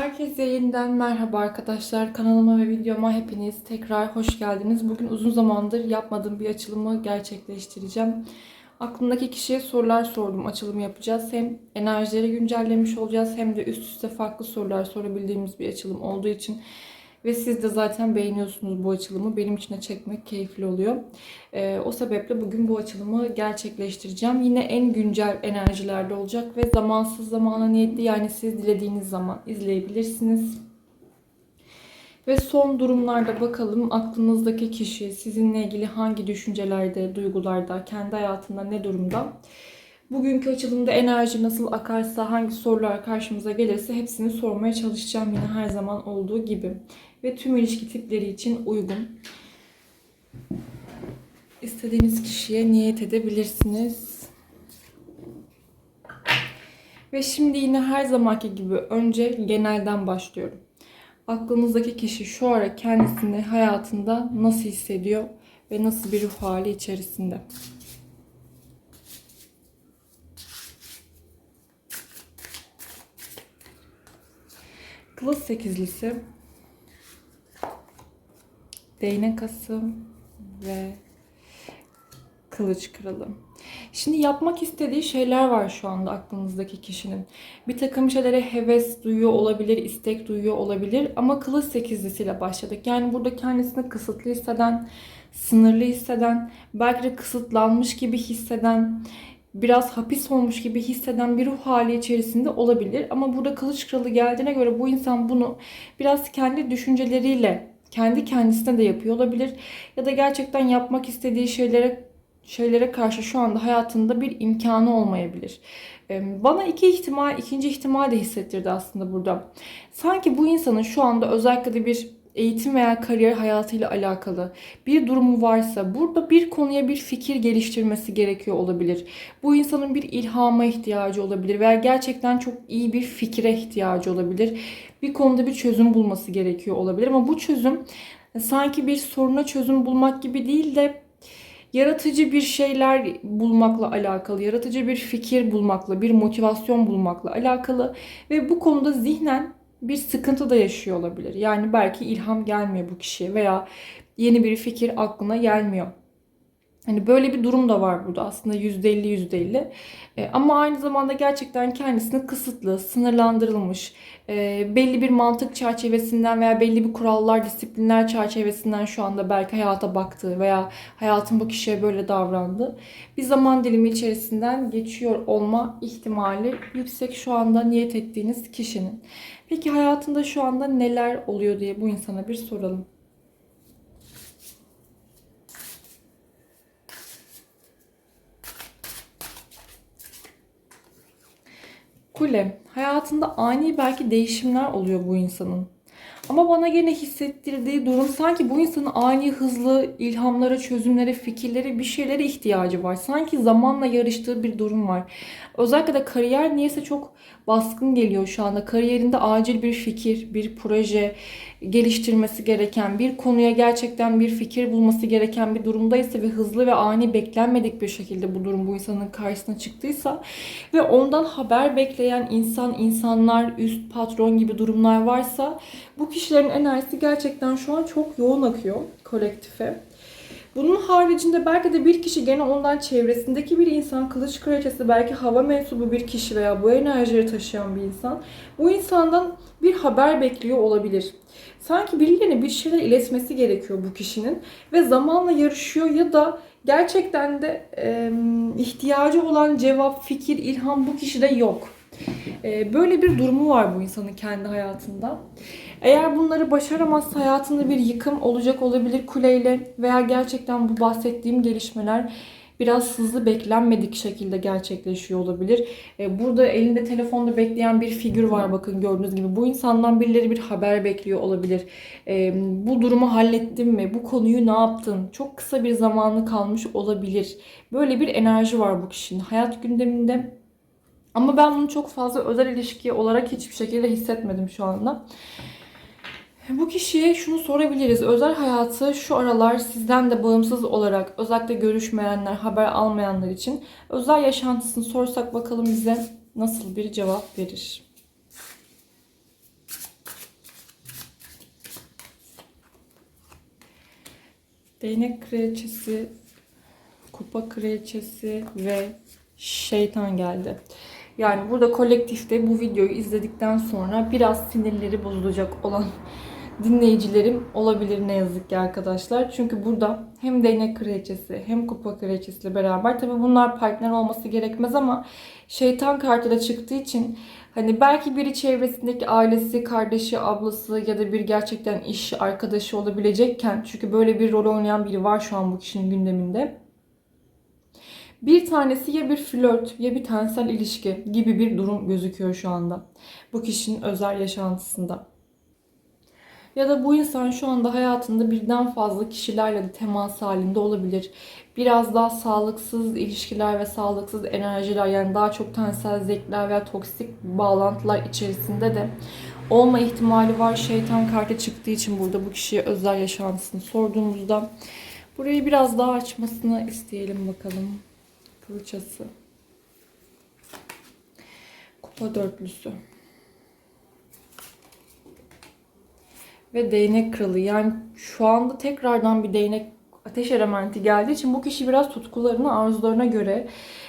Herkese yeniden merhaba arkadaşlar. Kanalıma ve videoma hepiniz tekrar hoş geldiniz. Bugün uzun zamandır yapmadığım bir açılımı gerçekleştireceğim. Aklımdaki kişiye sorular sordum. Açılımı yapacağız. Hem enerjileri güncellemiş olacağız hem de üst üste farklı sorular sorabildiğimiz bir açılım olduğu için ve siz de zaten beğeniyorsunuz bu açılımı. Benim için de çekmek keyifli oluyor. Ee, o sebeple bugün bu açılımı gerçekleştireceğim. Yine en güncel enerjilerde olacak ve zamansız zamana niyetli yani siz dilediğiniz zaman izleyebilirsiniz. Ve son durumlarda bakalım aklınızdaki kişi sizinle ilgili hangi düşüncelerde, duygularda, kendi hayatında ne durumda? Bugünkü açılımda enerji nasıl akarsa, hangi sorular karşımıza gelirse hepsini sormaya çalışacağım yine her zaman olduğu gibi. Ve tüm ilişki tipleri için uygun. İstediğiniz kişiye niyet edebilirsiniz. Ve şimdi yine her zamanki gibi önce genelden başlıyorum. Aklınızdaki kişi şu ara kendisini hayatında nasıl hissediyor ve nasıl bir ruh hali içerisinde? Kılıç sekizlisi, değnek ası ve kılıç kralı. Şimdi yapmak istediği şeyler var şu anda aklınızdaki kişinin. Bir takım şeylere heves duyuyor olabilir, istek duyuyor olabilir ama kılıç sekizlisiyle başladık. Yani burada kendisini kısıtlı hisseden, sınırlı hisseden, belki de kısıtlanmış gibi hisseden, biraz hapis olmuş gibi hisseden bir ruh hali içerisinde olabilir. Ama burada kılıç kralı geldiğine göre bu insan bunu biraz kendi düşünceleriyle, kendi kendisine de yapıyor olabilir. Ya da gerçekten yapmak istediği şeylere şeylere karşı şu anda hayatında bir imkanı olmayabilir. Bana iki ihtimal, ikinci ihtimal de hissettirdi aslında burada. Sanki bu insanın şu anda özellikle de bir eğitim veya kariyer hayatıyla alakalı bir durumu varsa burada bir konuya bir fikir geliştirmesi gerekiyor olabilir. Bu insanın bir ilhama ihtiyacı olabilir veya gerçekten çok iyi bir fikre ihtiyacı olabilir. Bir konuda bir çözüm bulması gerekiyor olabilir ama bu çözüm sanki bir soruna çözüm bulmak gibi değil de yaratıcı bir şeyler bulmakla alakalı, yaratıcı bir fikir bulmakla, bir motivasyon bulmakla alakalı ve bu konuda zihnen bir sıkıntı da yaşıyor olabilir. Yani belki ilham gelmiyor bu kişiye veya yeni bir fikir aklına gelmiyor. Hani böyle bir durum da var burada aslında %50 %50. E, ama aynı zamanda gerçekten kendisini kısıtlı, sınırlandırılmış, e, belli bir mantık çerçevesinden veya belli bir kurallar, disiplinler çerçevesinden şu anda belki hayata baktığı veya hayatın bu kişiye böyle davrandığı bir zaman dilimi içerisinden geçiyor olma ihtimali yüksek şu anda niyet ettiğiniz kişinin. Peki hayatında şu anda neler oluyor diye bu insana bir soralım. Kule, hayatında ani belki değişimler oluyor bu insanın. Ama bana gene hissettirdiği durum sanki bu insanın ani hızlı ilhamlara, çözümlere, fikirlere, bir şeylere ihtiyacı var. Sanki zamanla yarıştığı bir durum var. Özellikle de kariyer niyeyse çok baskın geliyor şu anda. Kariyerinde acil bir fikir, bir proje geliştirmesi gereken, bir konuya gerçekten bir fikir bulması gereken bir durumdaysa ve hızlı ve ani beklenmedik bir şekilde bu durum bu insanın karşısına çıktıysa ve ondan haber bekleyen insan, insanlar, üst patron gibi durumlar varsa bu kişilerin enerjisi gerçekten şu an çok yoğun akıyor kolektife. Bunun haricinde belki de bir kişi gene ondan çevresindeki bir insan, kılıç kraliçesi belki hava mensubu bir kişi veya bu enerjileri taşıyan bir insan bu insandan bir haber bekliyor olabilir. Sanki birilerine bir şeyler iletmesi gerekiyor bu kişinin ve zamanla yarışıyor ya da gerçekten de e, ihtiyacı olan cevap, fikir, ilham bu kişide yok. E, böyle bir durumu var bu insanın kendi hayatında. Eğer bunları başaramazsa hayatında bir yıkım olacak olabilir kuleyle veya gerçekten bu bahsettiğim gelişmeler biraz hızlı beklenmedik şekilde gerçekleşiyor olabilir. E, burada elinde telefonda bekleyen bir figür var bakın gördüğünüz gibi. Bu insandan birileri bir haber bekliyor olabilir. E, bu durumu hallettin mi? Bu konuyu ne yaptın? Çok kısa bir zamanı kalmış olabilir. Böyle bir enerji var bu kişinin hayat gündeminde. Ama ben bunu çok fazla özel ilişki olarak hiçbir şekilde hissetmedim şu anda. E, bu kişiye şunu sorabiliriz. Özel hayatı şu aralar sizden de bağımsız olarak özellikle görüşmeyenler, haber almayanlar için özel yaşantısını sorsak bakalım bize nasıl bir cevap verir. Değnek kraliçesi, kupa kraliçesi ve şeytan geldi. Yani burada kolektifte bu videoyu izledikten sonra biraz sinirleri bozulacak olan dinleyicilerim olabilir ne yazık ki arkadaşlar. Çünkü burada hem değnek kraliçesi hem kupa kraliçesiyle beraber tabi bunlar partner olması gerekmez ama şeytan kartı da çıktığı için hani belki biri çevresindeki ailesi, kardeşi, ablası ya da bir gerçekten iş arkadaşı olabilecekken çünkü böyle bir rol oynayan biri var şu an bu kişinin gündeminde. Bir tanesi ya bir flört ya bir tensel ilişki gibi bir durum gözüküyor şu anda. Bu kişinin özel yaşantısında. Ya da bu insan şu anda hayatında birden fazla kişilerle de temas halinde olabilir. Biraz daha sağlıksız ilişkiler ve sağlıksız enerjiler yani daha çok tensel zevkler veya toksik bağlantılar içerisinde de olma ihtimali var. Şeytan kartı çıktığı için burada bu kişiye özel yaşantısını sorduğumuzda burayı biraz daha açmasını isteyelim bakalım. Fırçası. Kupa dörtlüsü. Ve değnek kralı. Yani şu anda tekrardan bir değnek ateş elementi geldiği için bu kişi biraz tutkularına, arzularına göre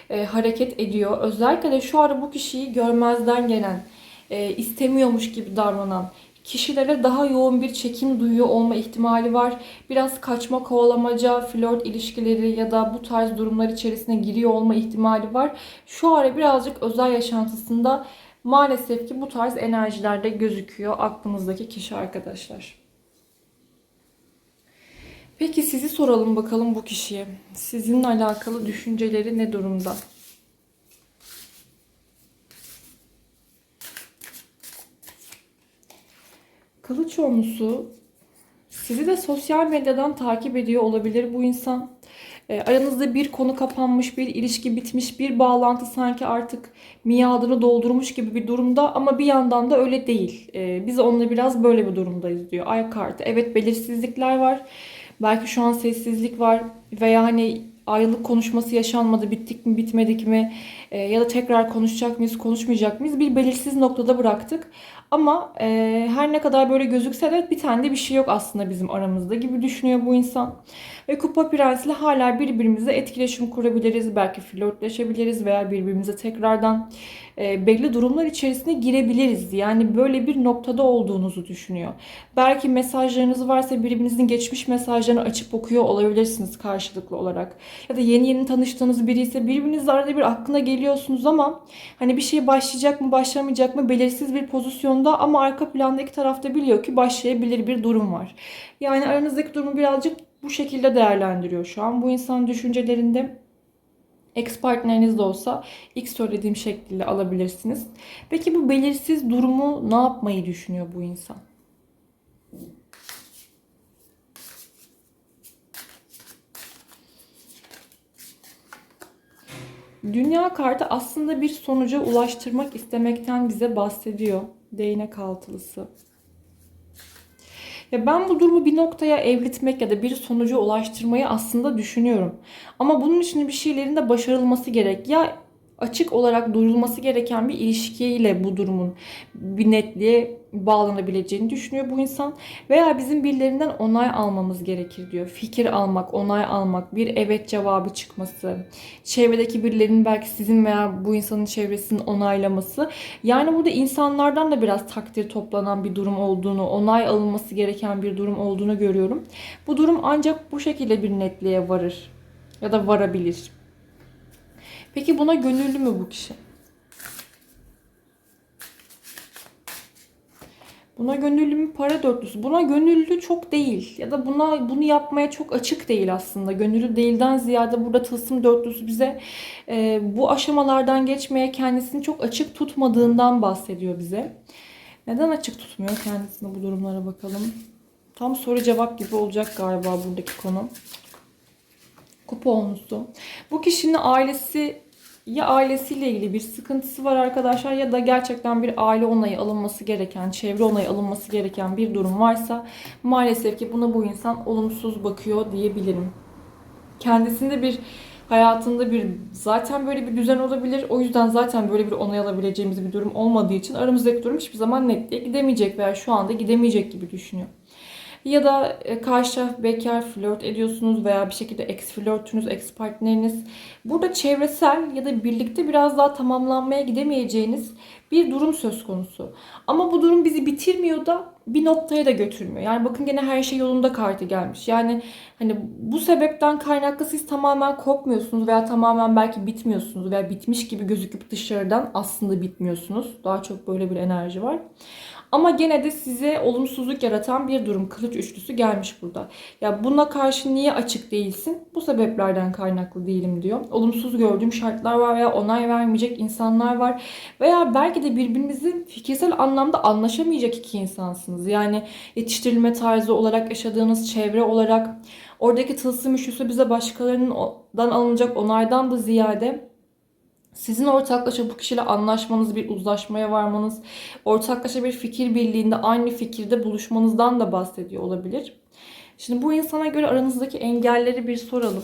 e, hareket ediyor. Özellikle de şu ara bu kişiyi görmezden gelen, e, istemiyormuş gibi davranan kişilere daha yoğun bir çekim duyuyor olma ihtimali var. Biraz kaçma, kovalamaca, flört ilişkileri ya da bu tarz durumlar içerisine giriyor olma ihtimali var. Şu ara birazcık özel yaşantısında Maalesef ki bu tarz enerjilerde gözüküyor aklınızdaki kişi arkadaşlar. Peki sizi soralım bakalım bu kişiye. Sizinle alakalı düşünceleri ne durumda? Kılıç olmusu sizi de sosyal medyadan takip ediyor olabilir bu insan. E, aranızda bir konu kapanmış, bir ilişki bitmiş, bir bağlantı sanki artık miadını doldurmuş gibi bir durumda ama bir yandan da öyle değil. E, biz onunla biraz böyle bir durumdayız diyor. Ay kartı. Evet belirsizlikler var. Belki şu an sessizlik var veya hani ayrılık konuşması yaşanmadı, bittik mi bitmedik mi e, ya da tekrar konuşacak mıyız konuşmayacak mıyız bir belirsiz noktada bıraktık. Ama e, her ne kadar böyle gözükse de bir tane de bir şey yok aslında bizim aramızda gibi düşünüyor bu insan. Ve Kupa Prensi'yle hala birbirimizle etkileşim kurabiliriz. Belki flörtleşebiliriz veya birbirimize tekrardan e, belli durumlar içerisine girebiliriz. Yani böyle bir noktada olduğunuzu düşünüyor. Belki mesajlarınız varsa birbirinizin geçmiş mesajlarını açıp okuyor olabilirsiniz karşılıklı olarak. Ya da yeni yeni tanıştığınız biri ise birbirinizle arada bir aklına geliyorsunuz ama hani bir şey başlayacak mı başlamayacak mı belirsiz bir pozisyonda ama arka plandaki tarafta biliyor ki başlayabilir bir durum var. Yani aranızdaki durumu birazcık bu şekilde değerlendiriyor şu an. Bu insan düşüncelerinde ex partneriniz de olsa ilk söylediğim şekilde alabilirsiniz. Peki bu belirsiz durumu ne yapmayı düşünüyor bu insan? Dünya kartı aslında bir sonuca ulaştırmak istemekten bize bahsediyor. Değnek altılısı. Ya ben bu durumu bir noktaya evritmek ya da bir sonuca ulaştırmayı aslında düşünüyorum. Ama bunun için bir şeylerin de başarılması gerek. Ya açık olarak duyulması gereken bir ilişkiyle bu durumun bir netliğe bağlanabileceğini düşünüyor bu insan. Veya bizim birilerinden onay almamız gerekir diyor. Fikir almak, onay almak, bir evet cevabı çıkması, çevredeki birilerinin belki sizin veya bu insanın çevresinin onaylaması. Yani burada insanlardan da biraz takdir toplanan bir durum olduğunu, onay alınması gereken bir durum olduğunu görüyorum. Bu durum ancak bu şekilde bir netliğe varır ya da varabilir. Peki buna gönüllü mü bu kişi? Buna gönüllü mü para dörtlüsü? Buna gönüllü çok değil. Ya da buna bunu yapmaya çok açık değil aslında. Gönüllü değilden ziyade burada tılsım dörtlüsü bize e, bu aşamalardan geçmeye kendisini çok açık tutmadığından bahsediyor bize. Neden açık tutmuyor kendisini bu durumlara bakalım. Tam soru cevap gibi olacak galiba buradaki konu. Kupa olmuştu. Bu kişinin ailesi ya ailesiyle ilgili bir sıkıntısı var arkadaşlar ya da gerçekten bir aile onayı alınması gereken, çevre onayı alınması gereken bir durum varsa maalesef ki buna bu insan olumsuz bakıyor diyebilirim. Kendisinde bir hayatında bir zaten böyle bir düzen olabilir. O yüzden zaten böyle bir onay alabileceğimiz bir durum olmadığı için aramızdaki durum hiçbir zaman netliğe gidemeyecek veya şu anda gidemeyecek gibi düşünüyor. Ya da e, karşı taraf bekar flört ediyorsunuz veya bir şekilde ex flörtünüz, ex partneriniz. Burada çevresel ya da birlikte biraz daha tamamlanmaya gidemeyeceğiniz bir durum söz konusu. Ama bu durum bizi bitirmiyor da bir noktaya da götürmüyor. Yani bakın gene her şey yolunda kartı gelmiş. Yani hani bu sebepten kaynaklı siz tamamen kopmuyorsunuz veya tamamen belki bitmiyorsunuz veya bitmiş gibi gözüküp dışarıdan aslında bitmiyorsunuz. Daha çok böyle bir enerji var. Ama gene de size olumsuzluk yaratan bir durum. Kılıç üçlüsü gelmiş burada. Ya buna karşı niye açık değilsin? Bu sebeplerden kaynaklı değilim diyor. Olumsuz gördüğüm şartlar var veya onay vermeyecek insanlar var. Veya belki de birbirinizin fikirsel anlamda anlaşamayacak iki insansınız. Yani yetiştirilme tarzı olarak, yaşadığınız çevre olarak. Oradaki tılsım üçlüsü bize başkalarından alınacak onaydan da ziyade sizin ortaklaşa bu kişiyle anlaşmanız, bir uzlaşmaya varmanız, ortaklaşa bir fikir birliğinde aynı fikirde buluşmanızdan da bahsediyor olabilir. Şimdi bu insana göre aranızdaki engelleri bir soralım.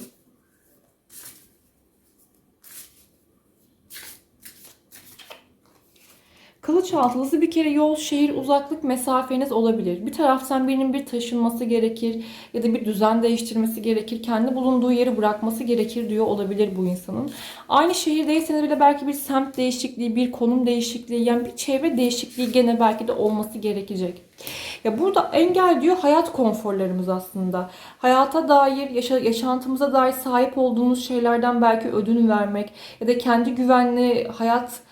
Kılıç altılısı bir kere yol, şehir, uzaklık mesafeniz olabilir. Bir taraftan birinin bir taşınması gerekir ya da bir düzen değiştirmesi gerekir. Kendi bulunduğu yeri bırakması gerekir diyor olabilir bu insanın. Aynı şehirdeyseniz bile belki bir semt değişikliği, bir konum değişikliği, yani bir çevre değişikliği gene belki de olması gerekecek. Ya burada engel diyor hayat konforlarımız aslında. Hayata dair, yaşa, yaşantımıza dair sahip olduğumuz şeylerden belki ödün vermek ya da kendi güvenli hayat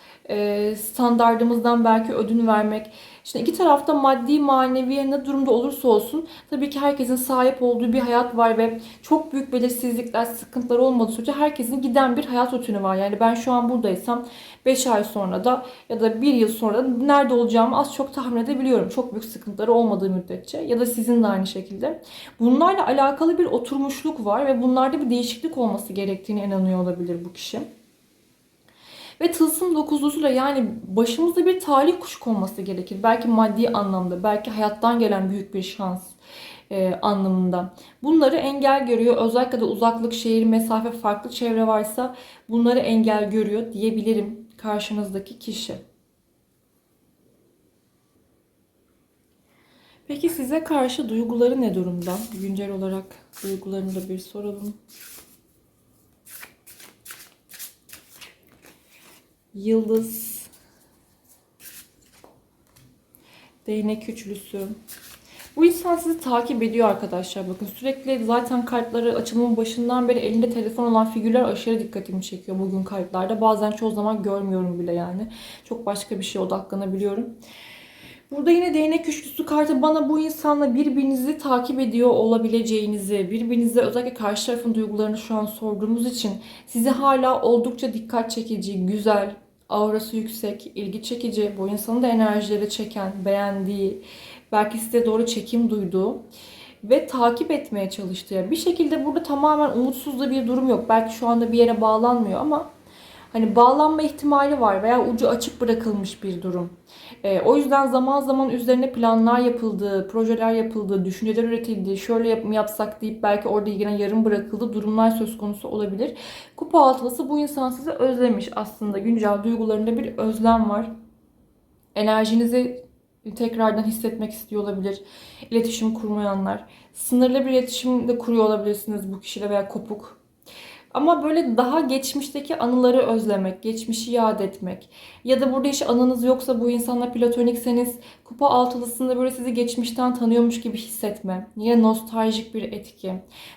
standardımızdan belki ödün vermek. Şimdi iki tarafta maddi manevi ne durumda olursa olsun tabii ki herkesin sahip olduğu bir hayat var ve çok büyük belirsizlikler, sıkıntılar olmadığı sürece herkesin giden bir hayat rutini var. Yani ben şu an buradaysam 5 ay sonra da ya da 1 yıl sonra da nerede olacağımı az çok tahmin edebiliyorum. Çok büyük sıkıntıları olmadığı müddetçe ya da sizin de aynı şekilde. Bunlarla alakalı bir oturmuşluk var ve bunlarda bir değişiklik olması gerektiğine inanıyor olabilir bu kişi. Ve tılsım dokuzlusuyla yani başımızda bir talih kuşu konması gerekir. Belki maddi anlamda, belki hayattan gelen büyük bir şans e, anlamında. Bunları engel görüyor. Özellikle de uzaklık, şehir, mesafe, farklı çevre varsa bunları engel görüyor diyebilirim karşınızdaki kişi. Peki size karşı duyguları ne durumda? Güncel olarak duygularını da bir soralım. Yıldız. Değnek üçlüsü. Bu insan sizi takip ediyor arkadaşlar. Bakın sürekli zaten kartları açılımın başından beri elinde telefon olan figürler aşırı dikkatimi çekiyor bugün kartlarda. Bazen çoğu zaman görmüyorum bile yani. Çok başka bir şeye odaklanabiliyorum. Burada yine değnek üçlüsü kartı bana bu insanla birbirinizi takip ediyor olabileceğinizi, birbirinize özellikle karşı tarafın duygularını şu an sorduğumuz için sizi hala oldukça dikkat çekici, güzel, aurası yüksek, ilgi çekici, bu insanın da enerjileri çeken, beğendiği, belki size doğru çekim duyduğu ve takip etmeye çalıştığı. Bir şekilde burada tamamen umutsuz da bir durum yok. Belki şu anda bir yere bağlanmıyor ama hani bağlanma ihtimali var veya ucu açık bırakılmış bir durum. E, o yüzden zaman zaman üzerine planlar yapıldı, projeler yapıldı, düşünceler üretildi, şöyle yap yapsak deyip belki orada yine yarım bırakıldı durumlar söz konusu olabilir. Kupa altılısı bu insan sizi özlemiş aslında. Güncel duygularında bir özlem var. Enerjinizi tekrardan hissetmek istiyor olabilir. İletişim kurmayanlar. Sınırlı bir iletişim de kuruyor olabilirsiniz bu kişiyle veya kopuk. Ama böyle daha geçmişteki anıları özlemek, geçmişi yad etmek ya da burada hiç anınız yoksa bu insanla platonikseniz kupa altılısında böyle sizi geçmişten tanıyormuş gibi hissetme. Yine nostaljik bir etki.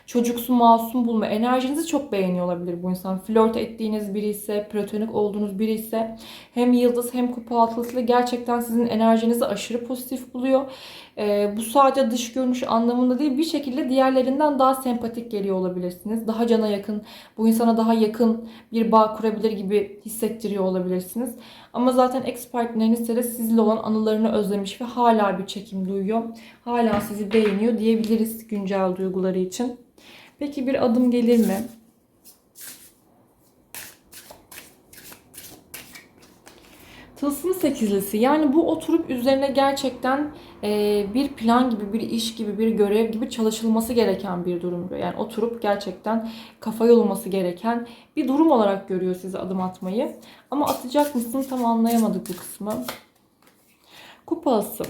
Çocuksu masum bulma. Enerjinizi çok beğeniyor olabilir bu insan. Flört ettiğiniz biri ise, platonik olduğunuz biri ise hem yıldız hem kupa altılısı gerçekten sizin enerjinizi aşırı pozitif buluyor. Ee, bu sadece dış görünüş anlamında değil bir şekilde diğerlerinden daha sempatik geliyor olabilirsiniz. Daha cana yakın, bu insana daha yakın bir bağ kurabilir gibi hissettiriyor olabilirsiniz. Ama zaten ex partneriniz de sizle olan anılarını özlemiş ve hala bir çekim duyuyor. Hala sizi beğeniyor diyebiliriz güncel duyguları için. Peki bir adım gelir mi? Tılsım sekizlisi yani bu oturup üzerine gerçekten e, bir plan gibi, bir iş gibi, bir görev gibi çalışılması gereken bir durum. Yani oturup gerçekten kafa yorulması gereken bir durum olarak görüyor sizi adım atmayı. Ama atacak mısın tam anlayamadık bu kısmı. Kupası.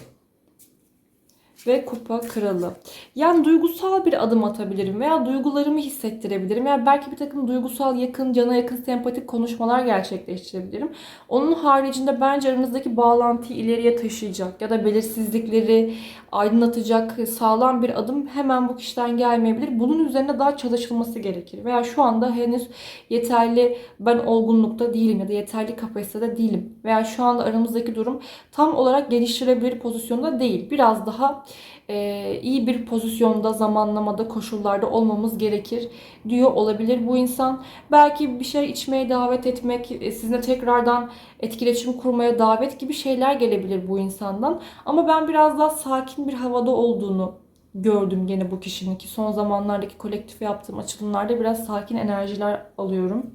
Ve kupa kralı. Yani duygusal bir adım atabilirim veya duygularımı hissettirebilirim veya belki bir takım duygusal yakın, cana yakın, sempatik konuşmalar gerçekleştirebilirim. Onun haricinde bence aranızdaki bağlantıyı ileriye taşıyacak ya da belirsizlikleri aydınlatacak sağlam bir adım hemen bu kişiden gelmeyebilir. Bunun üzerine daha çalışılması gerekir. Veya şu anda henüz yeterli ben olgunlukta değilim ya da yeterli kapasitede değilim. Veya şu anda aramızdaki durum tam olarak geliştirebilir pozisyonda değil. Biraz daha e, iyi bir pozisyonda, zamanlamada, koşullarda olmamız gerekir diyor olabilir bu insan. Belki bir şey içmeye davet etmek, e, sizinle tekrardan etkileşim kurmaya davet gibi şeyler gelebilir bu insandan. Ama ben biraz daha sakin bir havada olduğunu gördüm gene bu kişinin ki son zamanlardaki kolektif yaptığım açılımlarda biraz sakin enerjiler alıyorum.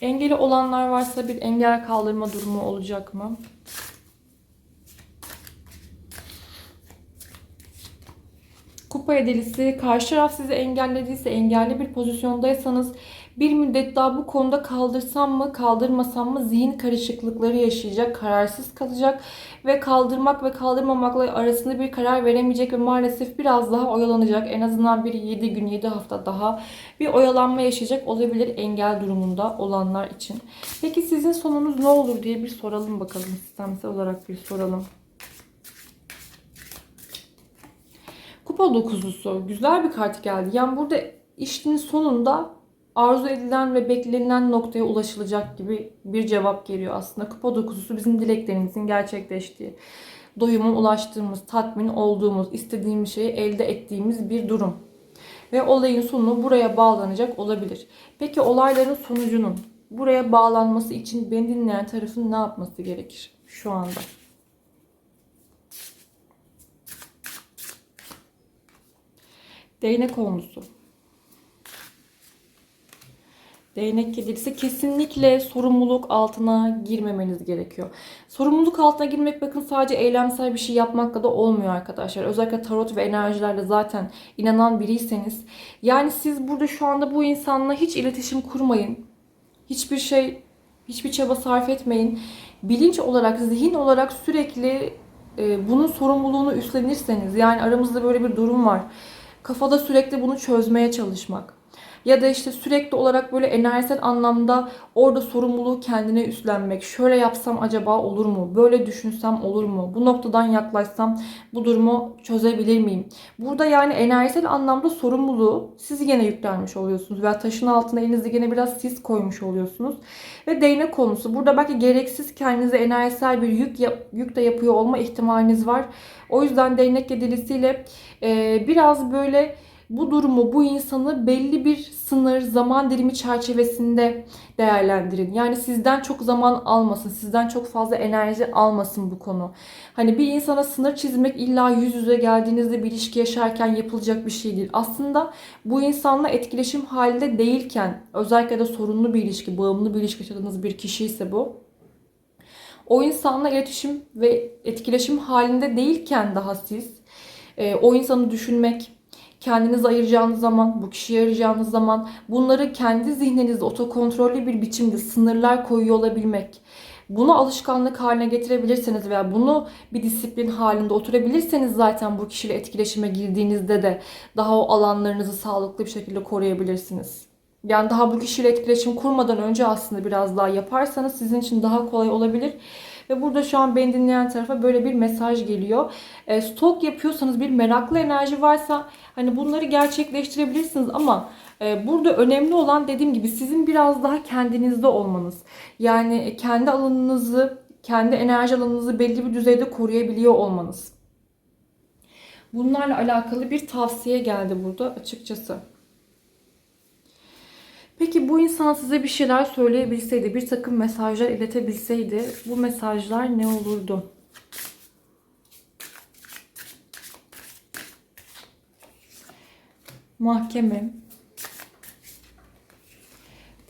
Engeli olanlar varsa bir engel kaldırma durumu olacak mı? Kupa edilisi, karşı taraf sizi engellediyse, engelli bir pozisyondaysanız bir müddet daha bu konuda kaldırsam mı, kaldırmasam mı zihin karışıklıkları yaşayacak, kararsız kalacak ve kaldırmak ve kaldırmamakla arasında bir karar veremeyecek ve maalesef biraz daha oyalanacak. En azından bir 7 gün, 7 hafta daha bir oyalanma yaşayacak olabilir engel durumunda olanlar için. Peki sizin sonunuz ne olur diye bir soralım bakalım. Sistemsel olarak bir soralım. Kupa dokuzusu. Güzel bir kart geldi. Yani burada işin sonunda arzu edilen ve beklenilen noktaya ulaşılacak gibi bir cevap geliyor aslında. Kupa dokuzusu bizim dileklerimizin gerçekleştiği, doyuma ulaştığımız, tatmin olduğumuz, istediğimiz şeyi elde ettiğimiz bir durum. Ve olayın sonu buraya bağlanacak olabilir. Peki olayların sonucunun buraya bağlanması için beni dinleyen tarafın ne yapması gerekir şu anda? Değnek olmusu. Değnek kedisi kesinlikle sorumluluk altına girmemeniz gerekiyor. Sorumluluk altına girmek bakın sadece eylemsel bir şey yapmakla da olmuyor arkadaşlar. Özellikle tarot ve enerjilerle zaten inanan biriyseniz. Yani siz burada şu anda bu insanla hiç iletişim kurmayın. Hiçbir şey, hiçbir çaba sarf etmeyin. Bilinç olarak, zihin olarak sürekli e, bunun sorumluluğunu üstlenirseniz yani aramızda böyle bir durum var Kafada sürekli bunu çözmeye çalışmak. Ya da işte sürekli olarak böyle enerjisel anlamda orada sorumluluğu kendine üstlenmek. Şöyle yapsam acaba olur mu? Böyle düşünsem olur mu? Bu noktadan yaklaşsam bu durumu çözebilir miyim? Burada yani enerjisel anlamda sorumluluğu siz yine yüklenmiş oluyorsunuz. Veya taşın altına elinizde yine biraz siz koymuş oluyorsunuz. Ve değnek konusu. Burada belki gereksiz kendinize enerjisel bir yük, yap, yük de yapıyor olma ihtimaliniz var. O yüzden değnek yedilisiyle e, biraz böyle bu durumu, bu insanı belli bir sınır, zaman dilimi çerçevesinde değerlendirin. Yani sizden çok zaman almasın, sizden çok fazla enerji almasın bu konu. Hani bir insana sınır çizmek illa yüz yüze geldiğinizde bir ilişki yaşarken yapılacak bir şey değil. Aslında bu insanla etkileşim halinde değilken, özellikle de sorunlu bir ilişki, bağımlı bir ilişki yaşadığınız bir kişi ise bu. O insanla iletişim ve etkileşim halinde değilken daha siz e, o insanı düşünmek, kendinizi ayıracağınız zaman, bu kişiyi arayacağınız zaman bunları kendi zihninizde otokontrollü bir biçimde sınırlar koyuyor olabilmek. Bunu alışkanlık haline getirebilirseniz veya bunu bir disiplin halinde oturabilirseniz zaten bu kişiyle etkileşime girdiğinizde de daha o alanlarınızı sağlıklı bir şekilde koruyabilirsiniz. Yani daha bu kişiyle etkileşim kurmadan önce aslında biraz daha yaparsanız sizin için daha kolay olabilir. Ve burada şu an beni dinleyen tarafa böyle bir mesaj geliyor. E, stok yapıyorsanız bir meraklı enerji varsa hani bunları gerçekleştirebilirsiniz ama e, burada önemli olan dediğim gibi sizin biraz daha kendinizde olmanız. Yani kendi alanınızı, kendi enerji alanınızı belli bir düzeyde koruyabiliyor olmanız. Bunlarla alakalı bir tavsiye geldi burada açıkçası. Bu insan size bir şeyler söyleyebilseydi, bir takım mesajlar iletebilseydi bu mesajlar ne olurdu? Mahkeme,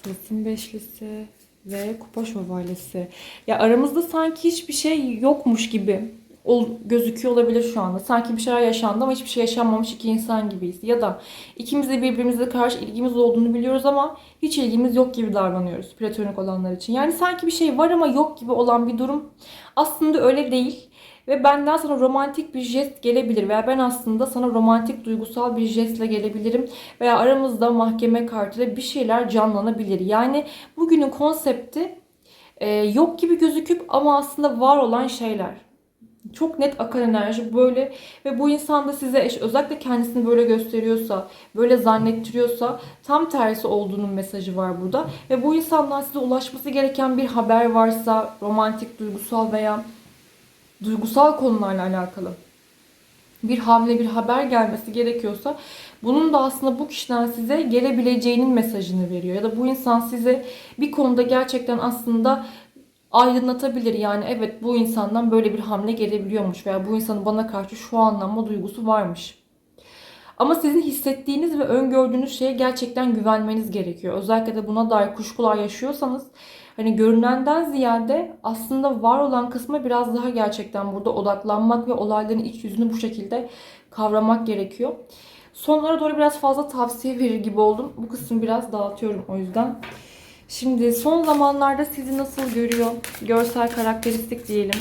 Tılsım Beşlisi ve Kupa Şövalyesi. Ya aramızda sanki hiçbir şey yokmuş gibi ol, gözüküyor olabilir şu anda. Sanki bir şeyler yaşandı ama hiçbir şey yaşanmamış iki insan gibiyiz. Ya da ikimiz de birbirimize karşı ilgimiz olduğunu biliyoruz ama hiç ilgimiz yok gibi davranıyoruz platonik olanlar için. Yani sanki bir şey var ama yok gibi olan bir durum aslında öyle değil. ve benden sana romantik bir jest gelebilir veya ben aslında sana romantik duygusal bir jestle gelebilirim veya aramızda mahkeme kartıyla bir şeyler canlanabilir. Yani bugünün konsepti e, yok gibi gözüküp ama aslında var olan şeyler. Çok net akan enerji böyle ve bu insan da size eş, özellikle kendisini böyle gösteriyorsa, böyle zannettiriyorsa tam tersi olduğunun mesajı var burada. Ve bu insandan size ulaşması gereken bir haber varsa romantik, duygusal veya duygusal konularla alakalı bir hamle, bir haber gelmesi gerekiyorsa bunun da aslında bu kişiden size gelebileceğinin mesajını veriyor. Ya da bu insan size bir konuda gerçekten aslında aydınlatabilir. Yani evet bu insandan böyle bir hamle gelebiliyormuş veya bu insanın bana karşı şu anlamda duygusu varmış. Ama sizin hissettiğiniz ve öngördüğünüz şeye gerçekten güvenmeniz gerekiyor. Özellikle de buna dair kuşkular yaşıyorsanız hani görünenden ziyade aslında var olan kısma biraz daha gerçekten burada odaklanmak ve olayların iç yüzünü bu şekilde kavramak gerekiyor. Sonlara doğru biraz fazla tavsiye verir gibi oldum. Bu kısmı biraz dağıtıyorum o yüzden. Şimdi son zamanlarda sizi nasıl görüyor? Görsel karakteristik diyelim.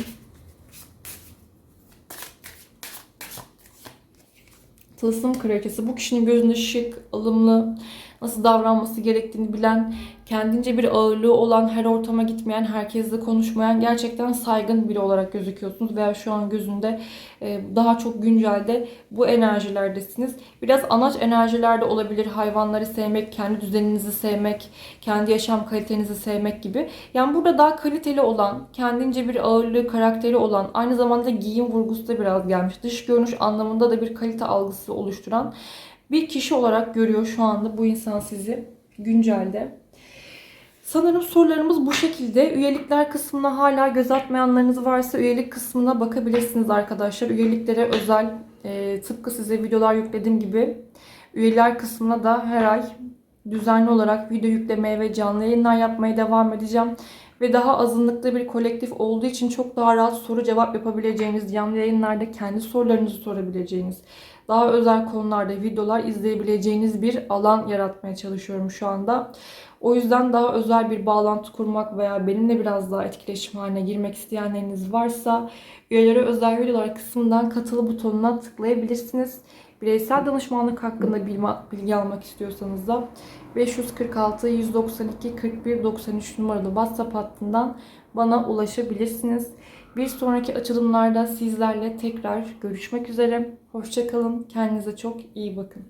Tılsım kraliçesi bu kişinin gözünde şık, alımlı, nasıl davranması gerektiğini bilen, kendince bir ağırlığı olan, her ortama gitmeyen, herkesle konuşmayan, gerçekten saygın biri olarak gözüküyorsunuz. Veya şu an gözünde e, daha çok güncelde bu enerjilerdesiniz. Biraz anaç enerjilerde olabilir. Hayvanları sevmek, kendi düzeninizi sevmek, kendi yaşam kalitenizi sevmek gibi. Yani burada daha kaliteli olan, kendince bir ağırlığı, karakteri olan, aynı zamanda giyim vurgusu da biraz gelmiş. Dış görünüş anlamında da bir kalite algısı oluşturan bir kişi olarak görüyor şu anda bu insan sizi güncelde. Sanırım sorularımız bu şekilde. Üyelikler kısmına hala göz atmayanlarınız varsa üyelik kısmına bakabilirsiniz arkadaşlar. Üyeliklere özel e, tıpkı size videolar yüklediğim gibi üyeler kısmına da her ay düzenli olarak video yüklemeye ve canlı yayınlar yapmaya devam edeceğim. Ve daha azınlıkta bir kolektif olduğu için çok daha rahat soru cevap yapabileceğiniz, canlı yayınlarda kendi sorularınızı sorabileceğiniz, daha özel konularda videolar izleyebileceğiniz bir alan yaratmaya çalışıyorum şu anda. O yüzden daha özel bir bağlantı kurmak veya benimle biraz daha etkileşim haline girmek isteyenleriniz varsa üyelere özel videolar kısmından katıl butonuna tıklayabilirsiniz. Bireysel danışmanlık hakkında bilgi almak istiyorsanız da 546 192 41 93 numaralı WhatsApp hattından bana ulaşabilirsiniz. Bir sonraki açılımlarda sizlerle tekrar görüşmek üzere. Hoşçakalın. Kendinize çok iyi bakın.